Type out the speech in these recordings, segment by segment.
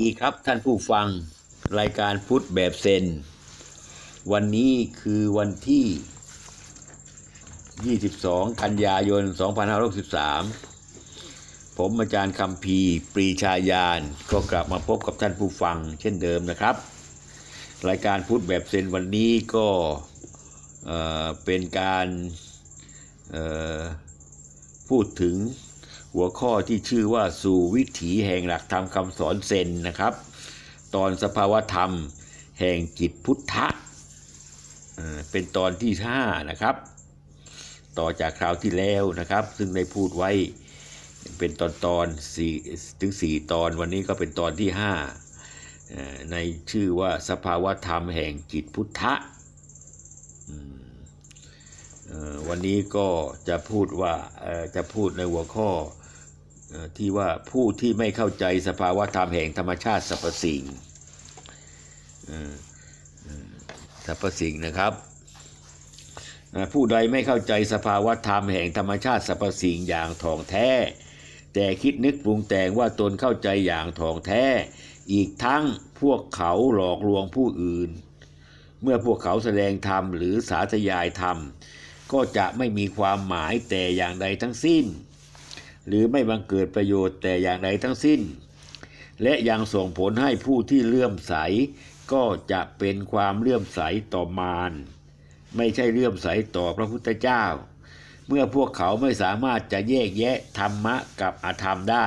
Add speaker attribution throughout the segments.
Speaker 1: ดีครับท่านผู้ฟังรายการพุทธแบบเซน วันนี้คือวันที่ 22 กันยายน 2563 ผมอาจารย์คำพีปรีชายาน ก็กลับมาพบกับท่านผู้ฟังเช่นเดิมนะครับ รายการพุทธแบบเซนวันนี้ก็เเป็นการพูดถึง หัวข้อที่ชื่อว่าสู่วิถีแห่งหลักธรรมคำสอนเซนนะครับ ตอนสภาวธรรมแห่งจิตพุทธะเป็นตอนที่ห้านะครับ ต่อจากคราวที่แล้วนะครับ ซึ่งได้พูดไว้เป็นตอนตอนสี่ถึงสี่ตอนวันนี้ก็เป็นตอนที่ห้าในชื่อว่าสภาวธรรมแห่งจิตพุทธะวันนี้ก็จะพูดว่าจะพูดในหัวข้อ ที่ว่าผู้ที่ไม่เข้าใจสภาวะธรรมแห่งธรรมชาติสรรพสิ่งสรรพสิ่งนะครับผู้ใดไม่เข้าใจสภาวะธรรมแห่งธรรมชาติสรรพสิ่งอย่างถ่องแท้ แต่คิดนึกปรุงแต่งว่าตนเข้าใจอย่างถ่องแท้ อีกทั้งพวกเขาหลอกลวงผู้อื่น เมื่อพวกเขาแสดงธรรมหรือสาธยายธรรม ก็จะไม่มีความหมายแต่อย่างใดทั้งสิ้น หรือไม่บังเกิดประโยชน์แต่อย่างใดทั้งสิ้น และยังส่งผลให้ผู้ที่เลื่อมใส ก็จะเป็นความเลื่อมใสต่อมารไม่ใช่เลื่อมใสต่อพระพุทธเจ้า เมื่อพวกเขาไม่สามารถจะแยกแยะธรรมะกับอธรรมได้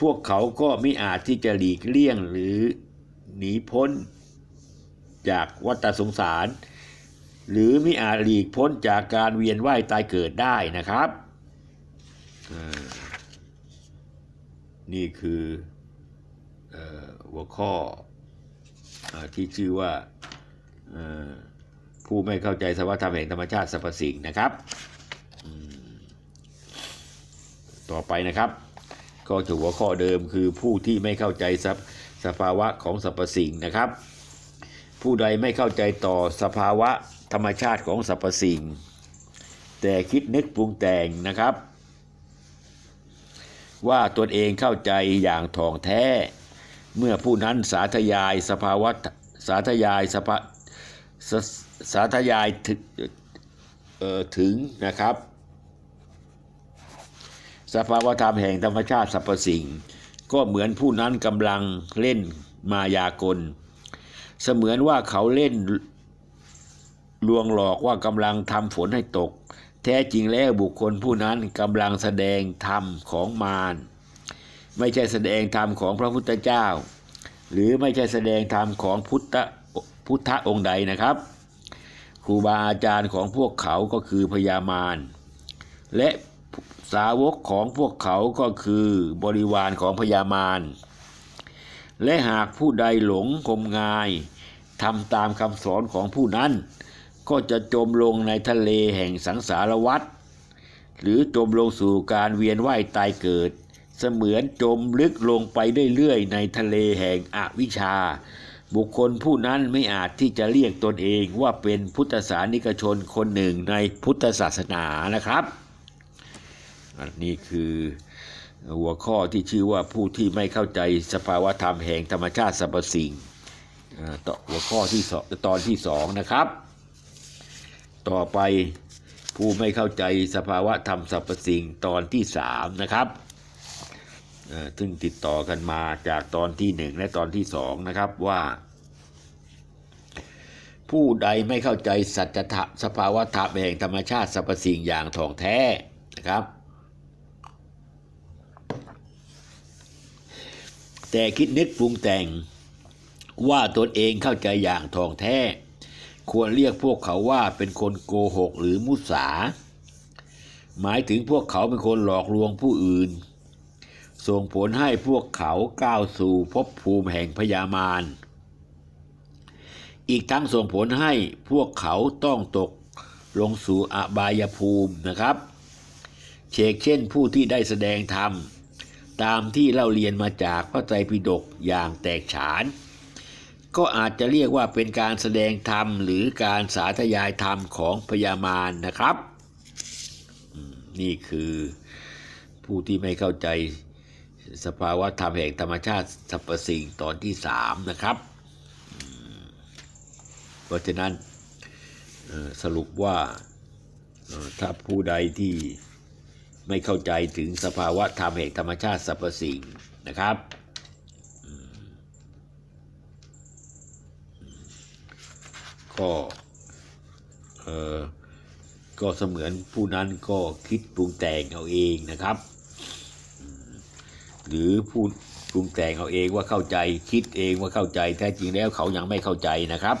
Speaker 1: พวกเขาก็ไม่อาจที่จะหลีกเลี่ยงหรือหนีพ้น จากวัฏสงสาร หรือไม่อาจหลีกพ้นจากการเวียนว่ายตายเกิดได้นะครับ นี่คืออหัวข้ออที่ชื่อว่าผู้ไม่เข้าใจสภาวธรรมแห่งธรรมชาติสรรพสิ่งนะครับ ต่อไปนะครับ ก็ถือหัวข้อเดิมคือผู้ที่ไม่เข้าใจสสภาวะของสรรพสิ่งนะครับ ผู้ใดไม่เข้าใจต่อสภาวะธรรมชาติของสรรพสิ่ง แต่คิดนึกปรุงแต่งนะครับ ว่าตนเองเข้าใจอย่างถ่องแท้ เมื่อผู้นั้นสาธยายสภาวะสาธยายสภาสสาธยายถึงถึงนะครับ สภาวธรรมแห่งธรรมชาติสรรพสิ่ง ก็เหมือนผู้นั้นกำลังเล่นมายากล เสมือนว่าเขาเล่นลวงหลอกว่ากำลังทำฝนให้ตก แท้จริงแล้วบุคคลผู้นั้นกำลังแสดงธรรมของมารไม่ใช่แสดงธรรมของพระพุทธเจ้า หรือไม่ใช่แสดงธรรมของพุทธพุทธองค์ใดนะครับ ครูบาอาจารย์ของพวกเขาก็คือพญามารและสาวกของพวกเขาก็คือบริวารของพญามารและหากผู้ใดหลงงมงายทำตามคำสอนของผู้นั้น ก็จะจมลงในทะเลแห่งสังสารวัฏหรือจมลงสู่การเวียนว่ายตายเกิด เสมือนจมลึกลงไปเรื่อยๆในทะเลแห่งอวิชชา บุคคลผู้นั้นไม่อาจที่จะเรียกตนเองว่าเป็นพุทธศาสนิกชนคนหนึ่งในพุทธศาสนานะครับอันนี้คือหัวข้อที่ชื่อว่าผู้ที่ไม่เข้าใจสภาวธรรมแห่งธรรมชาติสรรพสิ่งอ่าต่อหัวข้อที่สองตอนที่สองนะครับ ต่อไปผู้ไม่เข้าใจสภาวะธรรมสรรพสิ่งตอนที่สามนะครับซึ่งติดต่อกันมาจากตอนที่หนึ่งและตอนที่สองนะครับว่า ผู้ใดไม่เข้าใจสัจธรรมสภาวะธรรมแห่งธรรมชาติสรรพสิ่งอย่างถ่องแท้นะครับแต่คิดนึกปรุงแต่งว่าตนเองเข้าใจอย่างถ่องแท้ ควรเรียกพวกเขาว่าเป็นคนโกหกหรือมุสา หมายถึงพวกเขาเป็นคนหลอกลวงผู้อื่น ส่งผลให้พวกเขาก้าวสู่ภพภูมิแห่งพยามารอีกทั้งส่งผลให้พวกเขาต้องตกลงสู่อบายภูมินะครับ เชกเช่นผู้ที่ได้แสดงธรรม ตามที่เราเรียนมาจากพระไตรปิฎกอย่างแตกฉาน ก็อาจจะเรียกว่าเป็นการแสดงธรรม หรือการสาธยายธรรมของพญามารนะครับ นี่คือผู้ที่ไม่เข้าใจสภาวะธรรมแห่งธรรมชาติสรรพสิ่งตอนที่สามนะครับ เพราะฉะนั้นสรุปว่าถ้าผู้ใดที่ไม่เข้าใจถึงสภาวะธรรมแห่งธรรมชาติสรรพสิ่งนะครับอืม ก็เออก็เสมือนผู้นั้นก็คิดปรุงแต่งเอาเองนะครับ หรือพูดปรุงแต่งเอาเองว่าเข้าใจคิดเองว่าเข้าใจแท้จริงแล้วเขายังไม่เข้าใจนะครับ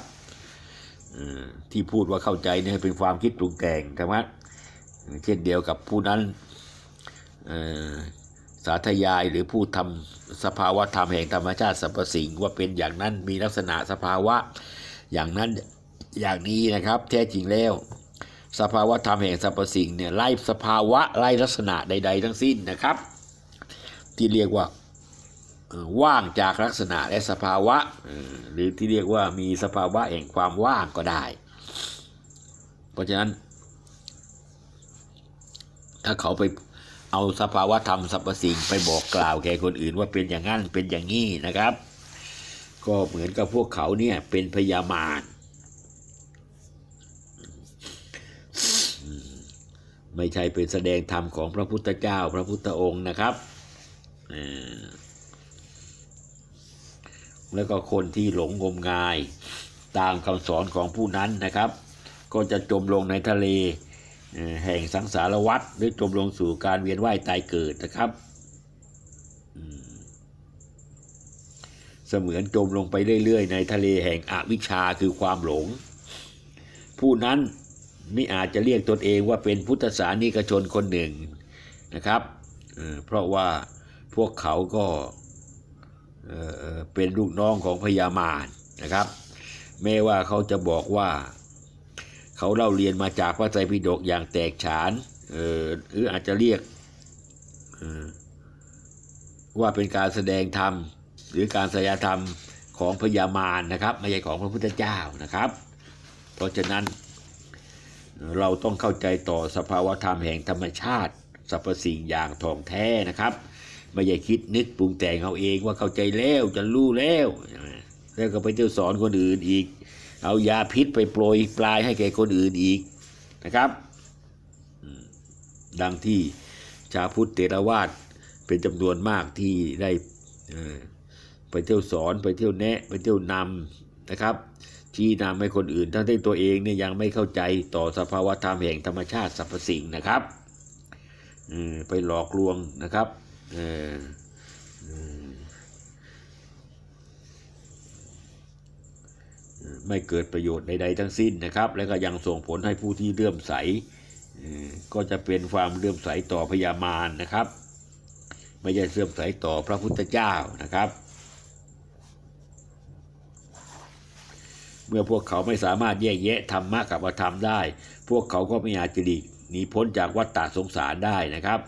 Speaker 1: ที่พูดว่าเข้าใจเนี่ยเป็นความคิดปรุงแต่งนะครับเช่นเดียวกับผู้นั้นสาธยายหรือพูดทำสภาวะธรรมแห่งธรรมชาติสรรพสิ่งว่าเป็นอย่างนั้นมีลักษณะสภาวะอย่างนั้น อย่างนี้นะครับ แท้จริงแล้ว สภาวะธรรมแห่งสรรพสิ่งเนี่ยไล่สภาวะไล่ลักษณะใด ๆ ทั้งสิ้นนะครับ ที่เรียกว่าว่างจากลักษณะและสภาวะ หรือที่เรียกว่ามีสภาวะแห่งความว่างก็ได้ เพราะฉะนั้น ถ้าเขาไปเอาสภาวะธรรมสรรพสิ่งไปบอกกล่าวแก่คนอื่นว่าเป็นอย่างนั้นเป็นอย่างนี้นะครับ ก็เหมือนกับพวกเขาเนี่ยเป็นพยามารอืม ไม่ใช่เป็นแสดงธรรมของพระพุทธเจ้าพระพุทธองค์นะครับ แล้วก็คนที่หลงงมงายตามคำสอนของผู้นั้นนะครับ ก็จะจมลงในทะเลแห่งสังสารวัฏหรือจมลงสู่การเวียนว่ายตายเกิดนะครับเสมือนจมลงไปเรื่อยๆ ในทะเลแห่งอวิชชาคือความหลง ผู้นั้น ม่อาจจะเรียกตนเองว่าเป็นพุทธศาสนิกชนคนหนึ่งนะครับเพราะว่าพวกเขาก็เอ่อเป็นลูกน้องของพญามารนะครับ แม้ว่าเขาจะบอกว่าเขาเล่าเรียนมาจากพระไตรปิฎกอย่างแตกฉานหรืออาจจะเรียกว่าเป็นการแสดงธรรม หรือการสดงธรรมของพญามารนะครับ ไม่ใช่ของพระพุทธเจ้านะครับ เพราะฉะนั้น เราต้องเข้าใจต่อสภาวธรรมแห่งธรรมชาติสรรพสิ่งอย่างทองแท้นะครับไม่ใช่คิดนึกปรุงแต่งเอาเองว่าเข้าใจแล้วจะรู้แล้วแล้วก็ไปเที่ยวสอนคนอื่นอีก เอายาพิษไปโปรยปลายให้แก่คนอื่นอีกนะครับดังที่ชาพุทธเตรวาสเป็นจำนวนมากที่ได้ไปเที่ยวสอนไปเที่ยวแนะ ไปเที่ยวนำนะครับ ชี้นำให้คนอื่นทั้งที่ตัวเองเนี่ยยังไม่เข้าใจต่อสภาวธรรมแห่งธรรมชาติสรรพสิ่งนะครับไปหลอกลวงนะครับไม่เกิดประโยชน์ใด ๆ ทั้งสิ้นนะครับ แล้วก็ยังส่งผลให้ผู้ที่เลื่อมใสก็จะเป็นความเลื่อมใสต่อพญามารนะครับ ไม่ใช่เลื่อมใสต่อพระพุทธเจ้านะครับ เมื่อพวกเขาไม่สามารถแยกแยะธรรมะกับอธรรมได้ พวกเขาก็ไม่อาจจะหลีกหนีพ้นจากวัฏฏะสงสารได้นะครับ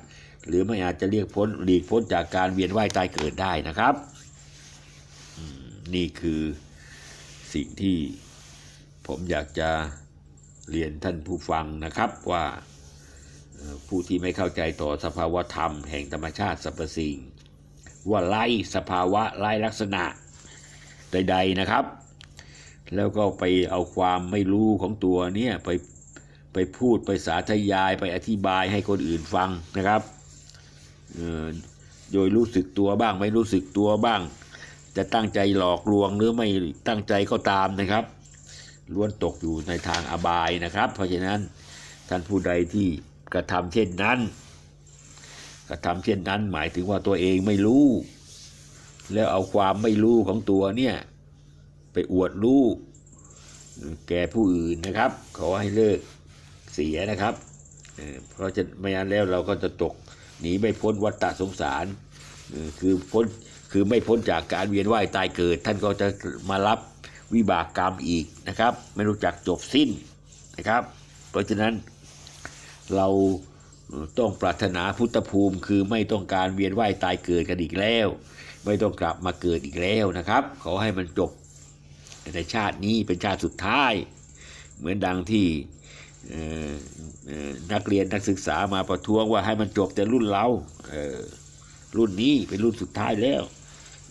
Speaker 1: หรือไม่อาจจะเรียกพ้นหลีกพ้นจากการเวียนว่ายตายเกิดได้นะครับนี่คือสิ่งที่ผมอยากจะเรียนท่านผู้ฟังนะครับว่าผู้ที่ไม่เข้าใจต่อสภาวธรรมแห่งธรรมชาติสรรพสิ่ง ว่าไล่สภาวะไล่ลักษณะใด ๆนะครับ แล้วก็ไปเอาความไม่รู้ของตัวเนี่ยไปไปพูดไปสาธยายไปอธิบายให้คนอื่นฟังนะครับโดยรู้สึกตัวบ้างไม่รู้สึกตัวบ้าง จะตั้งใจหลอกลวงหรือไม่ตั้งใจก็ตามนะครับล้วนตกอยู่ในทางอบายนะครับ เพราะฉะนั้นท่านผู้ใดที่กระทำเช่นนั้น กระทำเช่นนั้นหมายถึงว่าตัวเองไม่รู้ แล้วเอาความไม่รู้ของตัวเนี่ย ไปอวดรู้แก่ผู้อื่นนะครับ ขอให้เลิกเสียนะครับเพราะจะไม่งั้นแล้วเราก็จะตกหนีไม่พ้นวัฏฏะสงสารคือพ้นคือไม่พ้นจากการเวียนว่ายตายเกิด ท่านก็จะมารับวิบากกรรมอีกนะครับ ไม่รู้จักจบสิ้นนะครับ เพราะฉะนั้นเราต้องปรารถนาพุทธภูมิคือไม่ต้องการเวียนว่ายตายเกิดกันอีกแล้ว ไม่ต้องกลับมาเกิดอีกแล้วนะครับ ขอให้มันจบ ในชาตินี้เป็นชาติสุดท้าย เหมือนดังที่นักเรียนนักศึกษามาประท้วงว่าให้มันจบแต่รุ่นเราเรุ่นนี้เป็นรุ่นสุดท้ายแล้ว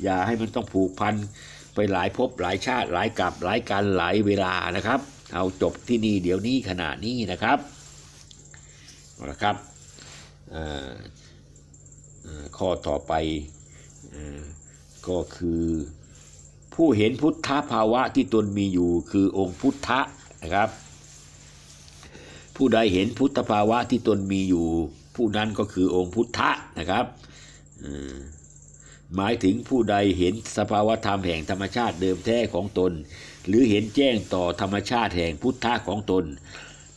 Speaker 1: อย่าให้มันต้องผูกพันไปหลายภพหลายชาติหลายกับหลายการหลายเวลานะครับ เอาจบที่นี่เดี๋ยวนี้ขณะนี้นะครับเอาละครับข้อต่อไปอก็คือ ผู้เห็นพุทธภาวะที่ตนมีอยู่คือองค์พุทธะนะครับ ผู้ใดเห็นพุทธภาวะที่ตนมีอยู่ ผู้นั้นก็คือองค์พุทธะนะครับหมายถึงผู้ใดเห็นสภาวธรรมแห่งธรรมชาติเดิมแท้ของตน หรือเห็นแจ้งต่อธรรมชาติแห่งพุทธะของตน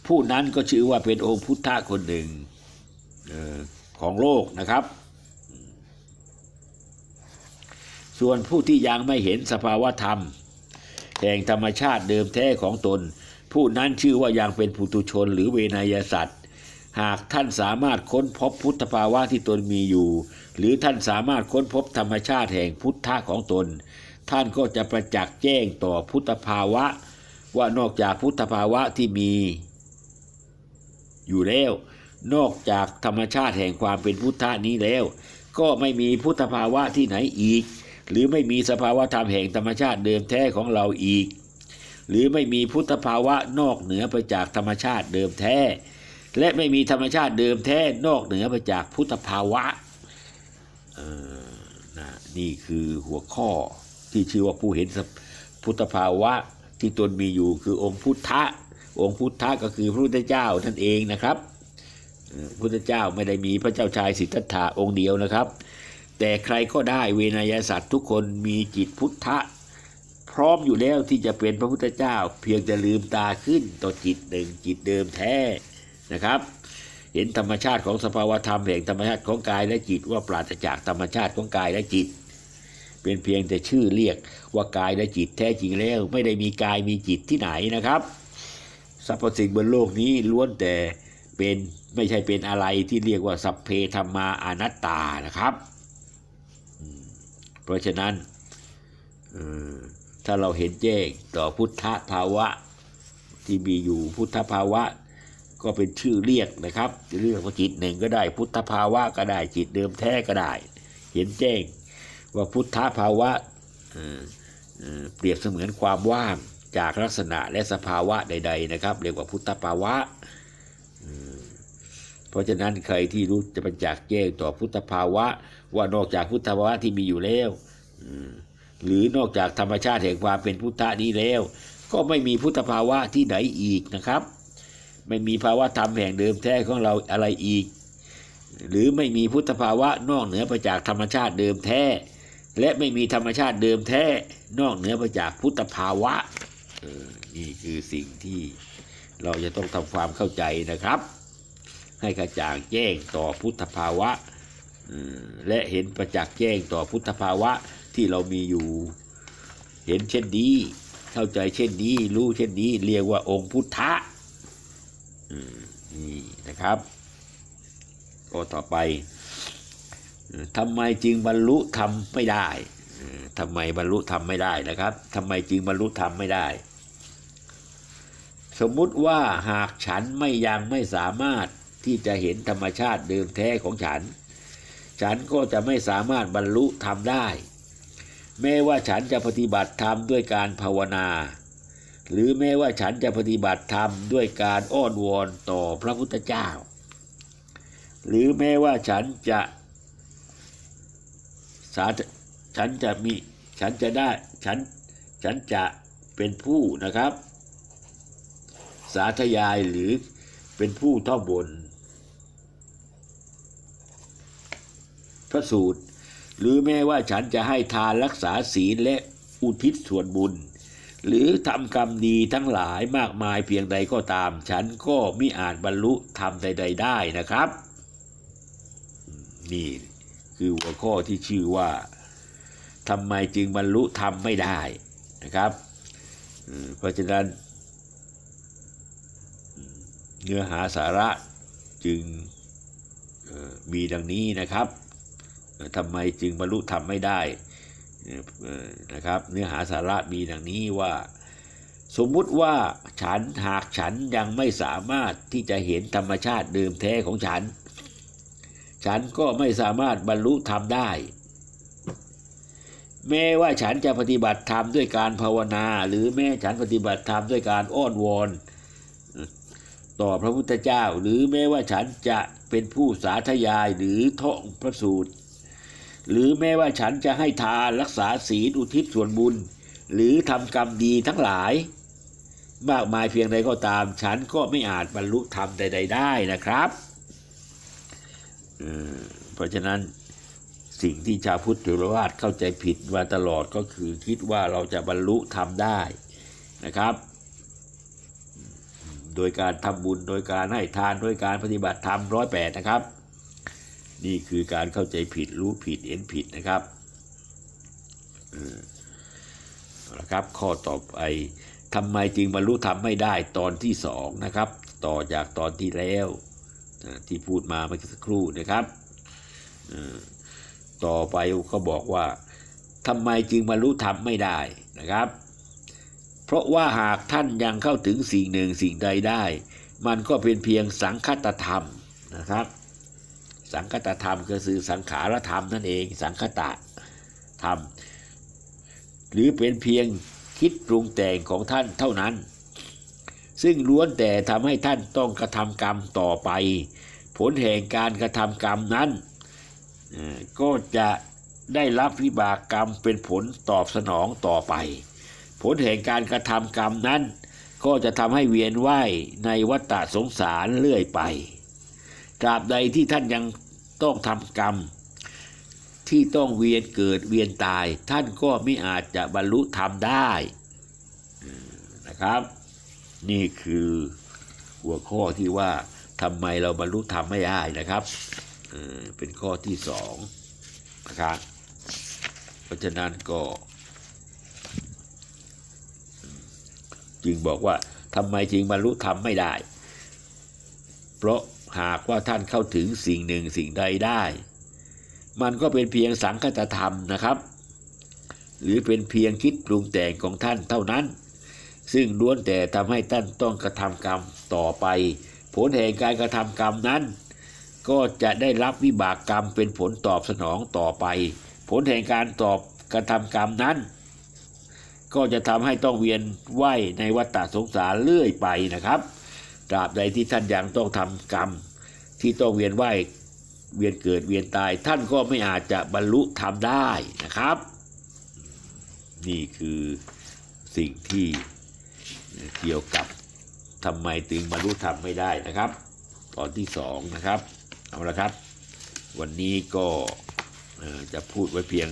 Speaker 1: ผู้นั้นก็ชื่อว่าเป็นองค์พุทธะคนหนึ่งออของโลกนะครับ ส่วนผู้ที่ยังไม่เห็นสภาวธรรม แห่งธรรมชาติเดิมแท้ของตน ผู้นั้นชื่อว่ายังเป็นปุตุชนหรือเวนยสัตว์หากท่านสามารถค้นพบพุทธภาวะที่ตนมีอยู่ หรือท่านสามารถค้นพบธรรมชาติแห่งพุทธะของตน ท่านก็จะประจักษ์แจ้งต่อพุทธภาวะ ว่านอกจากพุทธภาวะที่มี อยู่แล้ว นอกจากธรรมชาติแห่งความเป็นพุทธะนี้แล้ว ก็ไม่มีพุทธภาวะที่ไหนอีก หรือไม่มีสภาวะธรรมแห่งธรรมชาติเดิมแท้ของเราอีก หรือไม่มีพุทธภาวะนอกเหนือไปจากธรรมชาติเดิมแท้ และไม่มีธรรมชาติเดิมแท้นอกเหนือไปจากพุทธภาวะนะนี่คือหัวข้อที่ชื่อว่าผู้เห็นพุทธภาวะที่ตนมีอยู่คือองค์พุทธะองค์พุทธะก็คือพระพุทธเจ้านั่นเองนะครับเอ่อพุทธเจ้าไม่ได้มีพระเจ้าชายสิทธัตถะองค์เดียวนะครับ แต่ใครก็ได้เวนยสัตว์ทุกคนมีจิตพุทธะ พร้อมอยู่แล้วที่จะเป็นพระพุทธเจ้า เพียงจะลืมตาขึ้นต่อจิตหนึ่งจิตเดิมแท้นะครับ เห็นธรรมชาติของสภาวธรรมแห่งธรรมชาติของกายและจิตว่าปราศจากธรรมชาติของกายและจิต เป็นเพียงแต่ชื่อเรียกว่ากายและจิตแท้จริงแล้ว ไม่ได้มีกายมีจิตที่ไหนนะครับสรรพสิ่งบนโลกนี้ล้วนแต่เป็นไม่ใช่เป็นอะไรที่เรียกว่าสัพเพธรรมาอนัตตานะครับ เพราะฉะนั้นถ้าเราเห็นแจ้งต่อพุทธภาวะที่มีอยู่พุทธภาวะ ก็เป็นชื่อเรียกนะครับเรียกว่าจิตหนึ่งก็ได้ พุทธภาวะก็ได้จิตเดิมแท้ก็ได้ เห็นแจ้งว่าพุทธภาวะเเเปรียบเสมือนความว่างจากลักษณะและสภาวะใด ๆ นะครับ เรียกว่าพุทธภาวะเพราะฉะนั้นใครที่รู้จะประจักแจ้งต่อพุทธภาวะ ว่านอกจากพุทธภาวะที่มีอยู่แล้วหรือนอกจากธรรมชาติแห่งความเป็นพุทธะนี้แล้ว ก็ไม่มีพุทธภาวะที่ไหนอีกนะครับ ไม่มีภาวะธรรมแห่งเดิมแท้ของเราอะไรอีก หรือไม่มีพุทธภาวะนอกเหนือไปจากธรรมชาติเดิมแท้ และไม่มีธรรมชาติเดิมแท้ นอกเหนือไปจากพุทธภาวะออนี่คือสิ่งที่เราจะต้องทำความเข้าใจนะครับ ให้กระจ่างแจ้งต่อพุทธภาวะ และเห็นประจักษ์แจ้งต่อพุทธภาวะที่เรามีอยู่ เห็นเช่นนี้ เข้าใจเช่นนี้ รู้เช่นนี้ เรียกว่าองค์พุทธะนี่นะครับก็ต่อไปทำไมจึงบรรลุธรรมไม่ได้ทำไมบรรลุธรรมไม่ได้นะครับทำไมจึงบรรลุธรรมไม่ได้ สมมุติว่าหากฉันไม่ยังไม่สามารถที่จะเห็นธรรมชาติเดิมแท้ของฉัน ฉันก็จะไม่สามารถบรรลุธรรมได้ แม้ว่าฉันจะปฏิบัติธรรมด้วยการภาวนา หรือแม้ว่าฉันจะปฏิบัติธรรมด้วยการอ้อนวอนต่อพระพุทธเจ้า หรือแม้ว่าฉันจะสาฉันจะมีฉันจะได้ฉันฉันจะเป็นผู้นะครับ สาธยายหรือเป็นผู้ท่องบน ระสูตร หรือแม้ว่าฉันจะให้ทานรักษาศีลและอุทิศส่วนบุญ หรือทำกรรมดีทั้งหลายมากมายเพียงใดก็ตาม ฉันก็ไมิอาจบรรลุธรรมใด ๆ ได้นะครับ นี่คือหัวข้อที่ชื่อว่าทำไมจึงบรรลุธรรมไม่ได้นะครับ เพราะฉะนั้นเนื้อหาสาระจึงมีดังนี้นะครับ ทำไมจึงบรรลุธรรมไม่ได้นะครับ เนื้อหาสาระมีดังนี้ว่า สมมุติว่าฉันหากฉันยังไม่สามารถที่จะเห็นธรรมชาติเดิมแท้ของฉัน ฉันก็ไม่สามารถบรรลุธรรมได้ แม้ว่าฉันจะปฏิบัติธรรมด้วยการภาวนา หรือแม้ฉันปฏิบัติธรรมด้วยการอ้อนวอนต่อพระพุทธเจ้า หรือแม้ว่าฉันจะเป็นผู้สาธยายหรือท่องพระสูตร หรือแม้ว่าฉันจะให้ทานรักษาศีลอุทิศส่วนบุญ หรือทำกรรมดีทั้งหลาย มากมายเพียงใดก็ตาม ฉันก็ไม่อาจบรรลุธรรมใด ๆ ได้นะครับเพราะฉะนั้นสิ่งที่ชาวพุทธจุลวาสเข้าใจผิดมาตลอดก็คือคิดว่าเราจะบรรลุธรรมได้นะครับ โดยการทำบุญโดยการให้ทานโดยการปฏิบัติธรรมร้อยแปดนะครับ นี่คือการเข้าใจผิดรู้ผิดเห็นผิดนะครับเออเอาละครับข้อต่อไปทำไมจึงบรรลุธรรมไม่ได้ตอนที่สองนะครับ ต่อจากตอนที่แล้วที่พูดมาเมื่อสักครู่นะครับต่อไปเขาบอกว่าทำไมจึงบรรลุธรรมไม่ได้นะครับ เพราะว่าหากท่านยังเข้าถึงสิ่งหนึ่งสิ่งใดได้ มันก็เป็นเพียงสังคตธรรมนะครับ สังคตธรรมก็คือสังขารธรรมนั่นเอง สังคตะธรรม หรือเป็นเพียงคิดปรุงแต่งของท่านเท่านั้น ซึ่งล้วนแต่ทำให้ท่านต้องกระทำกรรมต่อไป ผลแห่งการกระทำกรรมนั้น ก็จะได้รับวิบากกรรมเป็นผลตอบสนองต่อไป ผลแห่งการกระทำกรรมนั้น ก็จะทำให้เวียนว่ายในวัฏฏะสงสารเรื่อยไป ตราบใดที่ท่านยังต้องทำกรรม ที่ต้องเวียนเกิดเวียนตาย ท่านก็ไม่อาจจะบรรลุธรรมได้นะครับ นี่คือหัวข้อที่ว่าทำไมเราบรรลุธรรมไม่ได้นะครับเออเป็นข้อที่สองนะครับเพราะฉะนั้นก็จึงบอกว่าทำไมจึงบรรลุธรรมไม่ได้ เพราะ หากว่าท่านเข้าถึงสิ่งหนึ่งสิ่งใดได้ มันก็เป็นเพียงสังคตธรรมนะครับ หรือเป็นเพียงคิดปรุงแต่งของท่านเท่านั้น ซึ่งล้วนแต่ทำให้ท่านต้องกระทำกรรมต่อไป ผลแห่งการกระทำกรรมนั้น ก็จะได้รับวิบากกรรมเป็นผลตอบสนองต่อไป ผลแห่งการตอบกระทำกรรมนั้น ก็จะทำให้ต้องเวียนว่ายในวัฏฏะสงสารเรื่อยไปนะครับ ตราบใดที่ท่านยังต้องทำกรรม ที่ต้องเวียนว่ายเวียนเกิดเวียนตาย ท่านก็ไม่อาจจะบรรลุธรรมได้นะครับ นี่คือสิ่งที่เกี่ยวกับทำไมถึงบรรลุธรรมไม่ได้นะครับ ตอนที่สองนะครับเอาละครับ วันนี้ก็จะพูดไว้เพียง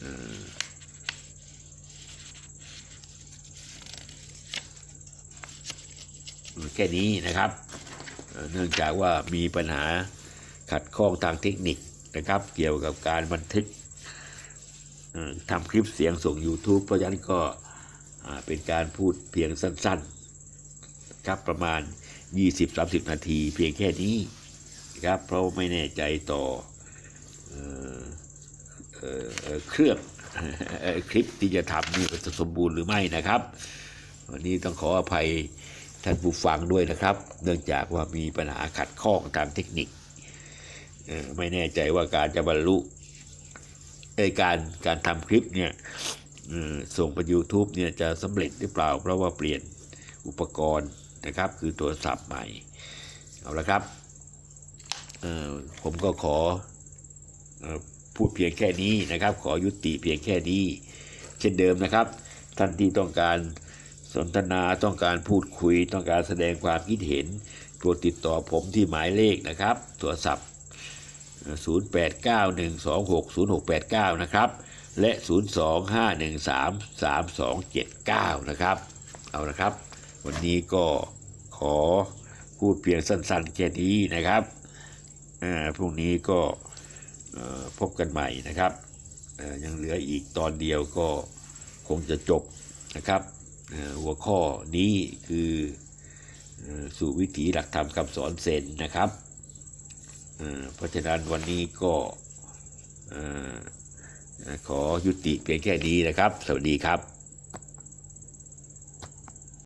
Speaker 1: เอ่อ แค่นี้นะครับ เนื่องจากว่ามีปัญหาขัดข้องทางเทคนิคนะครับ เกี่ยวกับการบันทึกทำคลิปเสียงส่ง YouTube เพราะฉะนั้นก็เป็นการพูดเพียงสั้นๆครับประมาณ 20-30 นาที เพียงแค่นี้นะครับเพราะไม่แน่ใจต่อเครื่องคลิปที่จะทำนี่จะสมบูรณ์หรือไม่นะครับ วันนี้ต้องขออภัย ท่านผู้ฟังด้วยนะครับ เนื่องจากว่ามีปัญหาขัดข้องทางเทคนิค ไม่แน่ใจว่าการจะบรรลุเอยการการทำคลิปเนี่ยส่งไป YouTube เนี่ยจะสำเร็จหรือเปล่า เพราะว่าเปลี่ยนอุปกรณ์นะครับ คือโทรศัพท์ใหม่ เอาละครับผมก็ขออพูดเพียงแค่นี้นะครับ ขอยุติเพียงแค่นี้ เช่นเดิมนะครับ ท่านที่ต้องการ สนทนาต้องการพูดคุยต้องการแสดงความคิดเห็นโปรติดต่อผมที่หมายเลขนะครับโทรศัพท์ 0891260689 นะครับ และ 025133279 นะครับ เอาละครับ วันนี้ก็ขอพูดเพียงสั้นๆแค่นี้นะครับพรุ่งนี้ก็พบกันใหม่นะครับ ยังเหลืออีกตอนเดียวก็คงจะจบนะครับ หัวข้อนี้คือสู่วิถีหลักธรรมคำสอนเซนนะครับเพราะฉะนั้นวันนี้ก็ขอยุติเพียงแค่นี้นะครับ สวัสดีครับ